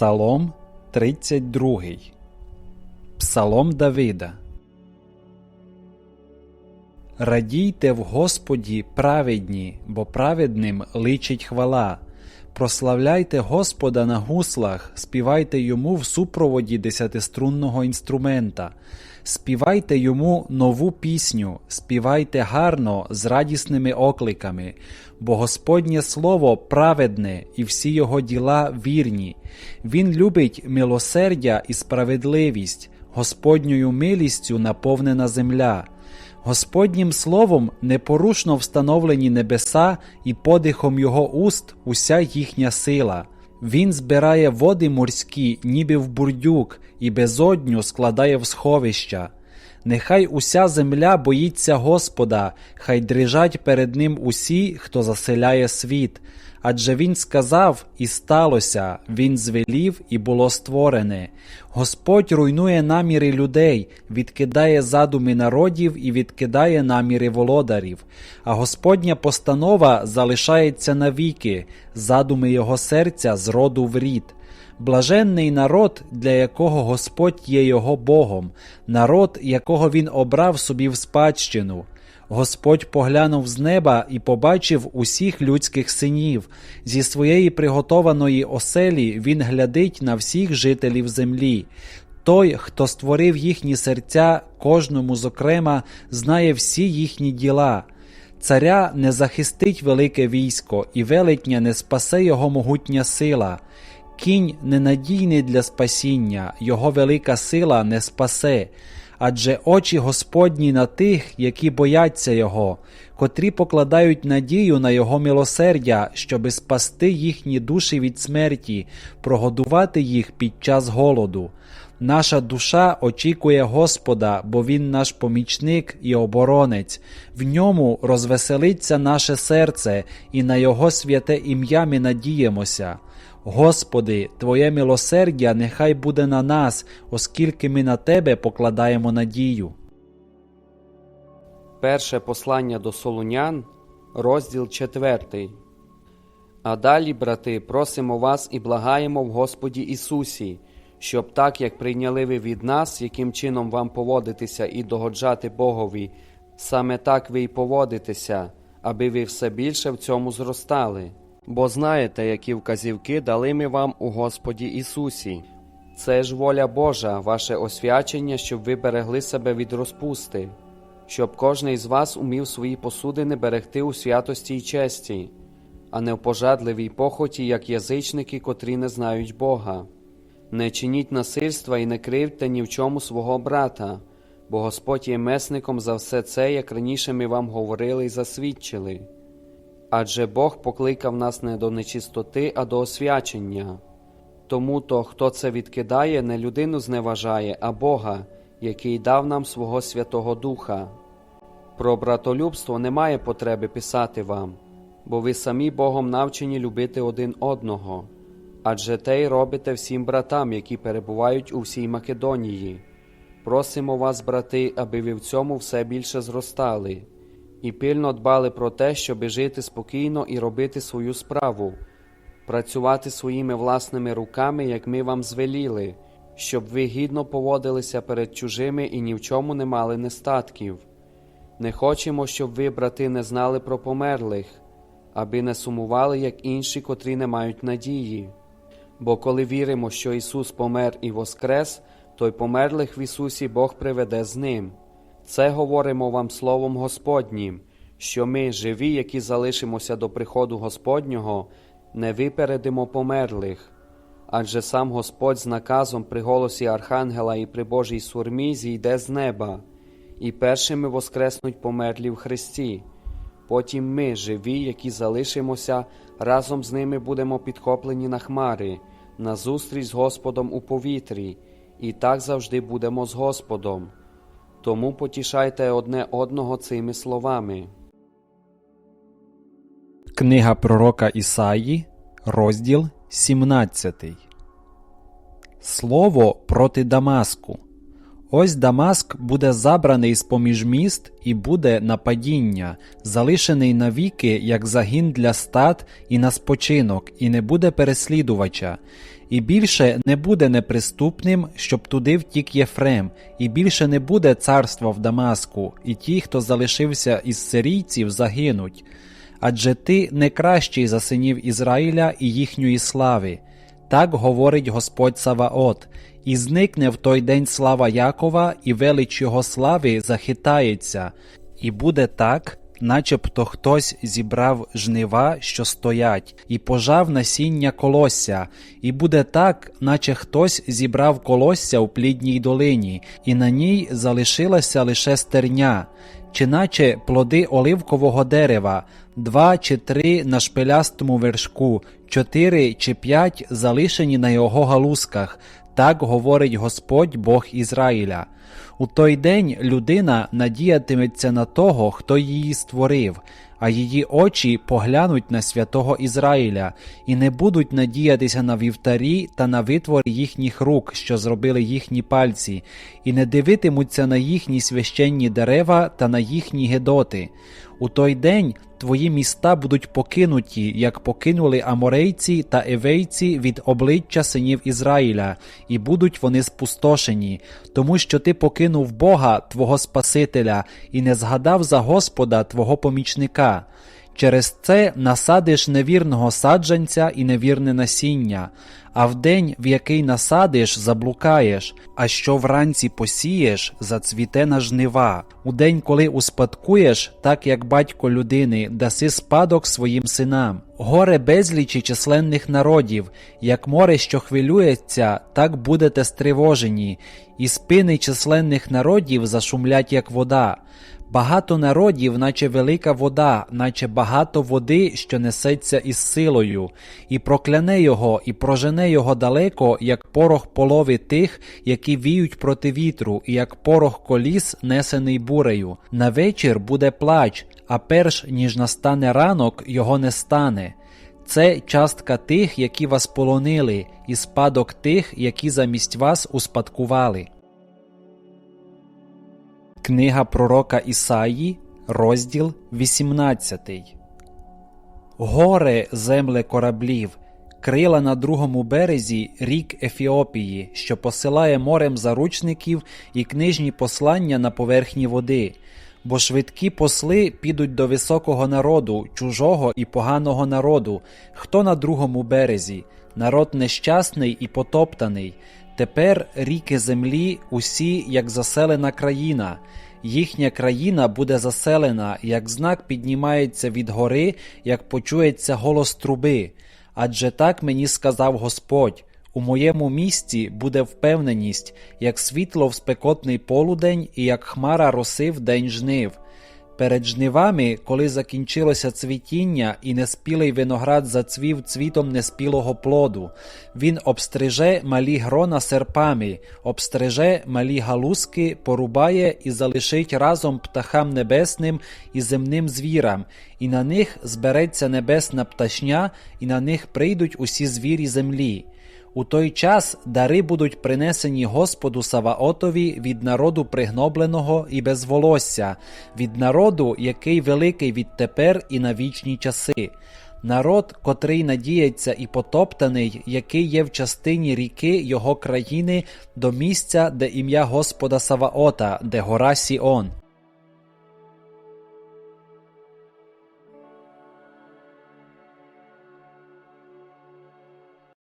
Псалом 32. Псалом Давида. Радійте в Господі праведні, бо праведним личить хвала. Прославляйте Господа на гуслах, співайте йому в супроводі десятиструнного інструмента, співайте йому нову пісню, співайте гарно з радісними окликами, бо Господнє слово праведне і всі його діла вірні. Він любить милосердя і справедливість, Господньою милістю наповнена земля. Господнім словом непорушно встановлені небеса і подихом його уст уся їхня сила. Він збирає води морські, ніби в бурдюк, і безодню складає в сховища. Нехай уся земля боїться Господа, хай дрижать перед ним усі, хто заселяє світ. Адже він сказав, і сталося, він звелів, і було створене. Господь руйнує наміри людей, відкидає задуми народів і відкидає наміри володарів. А Господня постанова залишається навіки, задуми його серця з роду в рід. Блаженний народ, для якого Господь є його Богом, народ, якого він обрав собі в спадщину. Господь поглянув з неба і побачив усіх людських синів. Зі своєї приготованої оселі він глядить на всіх жителів землі. Той, хто створив їхні серця, кожному, зокрема, знає всі їхні діла. Царя не захистить велике військо, і велетня не спасе його могутня сила. Кінь ненадійний для спасіння, його велика сила не спасе адже очі Господні на тих, які бояться Його, котрі покладають надію на Його милосердя, щоби спасти їхні душі від смерті, прогодувати їх під час голоду. Наша душа очікує Господа, бо Він наш помічник і оборонець, в ньому розвеселиться наше серце, і на Його святе ім'я ми надіємося. Господи, Твоє милосердя нехай буде на нас, оскільки ми на Тебе покладаємо надію. Перше послання до Солунян, розділ 4. А далі, брати, просимо вас і благаємо в Господі Ісусі, щоб так, як прийняли ви від нас, яким чином вам поводитися і догоджати Богові, саме так ви й поводитеся, аби ви все більше в цьому зростали. Бо знаєте, які вказівки дали ми вам у Господі Ісусі. Це ж воля Божа, ваше освячення, щоб ви берегли себе від розпусти, щоб кожний з вас умів свої посудини берегти у святості й честі, а не в пожадливій похоті, як язичники, котрі не знають Бога. Не чиніть насильства і не кривдьте ні в чому свого брата, бо Господь є месником за все це, як раніше ми вам говорили і засвідчили. Адже Бог покликав нас не до нечистоти, а до освячення. Тому то, хто це відкидає, не людину зневажає, а Бога, який дав нам свого Святого Духа. Про братолюбство немає потреби писати вам, бо ви самі Богом навчені любити один одного, адже те й робите всім братам, які перебувають у всій Македонії. Просимо вас, брати, аби ви в цьому все більше зростали і пильно дбали про те, щоби жити спокійно і робити свою справу, працювати своїми власними руками, як ми вам звеліли, щоб ви гідно поводилися перед чужими і ні в чому не мали нестатків. Не хочемо, щоб ви, брати, не знали про померлих, аби не сумували, як інші, котрі не мають надії. Бо коли віримо, що Ісус помер і воскрес, то й померлих в Ісусі Бог приведе з Ним. Це говоримо вам Словом Господнім, що ми, живі, які залишимося до приходу Господнього, не випередимо померлих. Адже сам Господь з наказом при голосі Архангела і при Божій сурмі зійде з неба, і першими воскреснуть померлі в Христі. Потім ми, живі, які залишимося, разом з ними будемо підхоплені на хмари, на зустріч з Господом у повітрі, і так завжди будемо з Господом. Тому потішайте одне одного цими словами. Книга пророка Ісаї, розділ 17. Слово проти Дамаску. Ось Дамаск буде забраний з поміж міст і буде на падіння, залишений навіки, як загін для стад і на спочинок, і не буде переслідувача. І більше не буде неприступним, щоб туди втік Єфрем, і більше не буде царства в Дамаску, і ті, хто залишився із сирійців, загинуть. Адже ти не кращий за синів Ізраїля і їхньої слави. Так говорить Господь Саваот, і зникне в той день слава Якова, і велич його слави захитається, і буде так, начебто хтось зібрав жнива, що стоять, і пожав насіння колосся, і буде так, наче хтось зібрав колосся у плідній долині, і на ній залишилася лише стерня, чи наче плоди оливкового дерева, два чи три на шпилястому вершку, чотири чи п'ять залишені на його галузках. Так говорить Господь Бог Ізраїля. У той день людина надіятиметься на того, хто її створив, а її очі поглянуть на святого Ізраїля, і не будуть надіятися на вівтарі та на витвор їхніх рук, що зробили їхні пальці, і не дивитимуться на їхні священні дерева та на їхні гедоти. У той день твої міста будуть покинуті, як покинули аморейці та евейці від обличчя синів Ізраїля, і будуть вони спустошені, тому що ти покинув Бога, твого Спасителя, і не згадав за Господа твого помічника. Через це насадиш невірного саджанця і невірне насіння, а в день, в який насадиш, заблукаєш, а що вранці посієш, зацвіте на жнива. У день, коли успадкуєш, так як батько людини, даси спадок своїм синам. Горе безлічі численних народів, як море, що хвилюється, так будете стривожені, і спини численних народів зашумлять, як вода. Багато народів, наче велика вода, наче багато води, що несеться із силою, і прокляне його, і прожене його далеко, як порох полови тих, які віють проти вітру, і як порох коліс, несений бурею. На вечір буде плач, а перш ніж настане ранок, його не стане. Це частка тих, які вас полонили, і спадок тих, які замість вас успадкували. Книга пророка Ісаї, розділ 18. Горе земле кораблів, крила на другому березі рік Ефіопії, що посилає морем заручників і книжні послання на поверхні води. Бо швидкі посли підуть до високого народу, чужого і поганого народу, хто на другому березі, народ нещасний і потоптаний. Тепер ріки землі усі, як заселена країна. Їхня країна буде заселена, як знак піднімається від гори, як почується голос труби. Адже так мені сказав Господь. У моєму місті буде впевненість, як світло в спекотний полудень і як хмара роси в день жнив. Перед жнивами, коли закінчилося цвітіння і неспілий виноград зацвів цвітом неспілого плоду, він обстриже малі грона серпами, обстриже малі галузки, порубає і залишить разом птахам небесним і земним звірам, і на них збереться небесна пташня, і на них прийдуть усі звірі землі. У той час дари будуть принесені Господу Саваотові від народу пригнобленого і без волосся, від народу, який великий відтепер і на вічні часи. Народ, котрий надіється і потоптаний, який є в частині ріки його країни до місця, де ім'я Господа Саваота, де гора Сіон.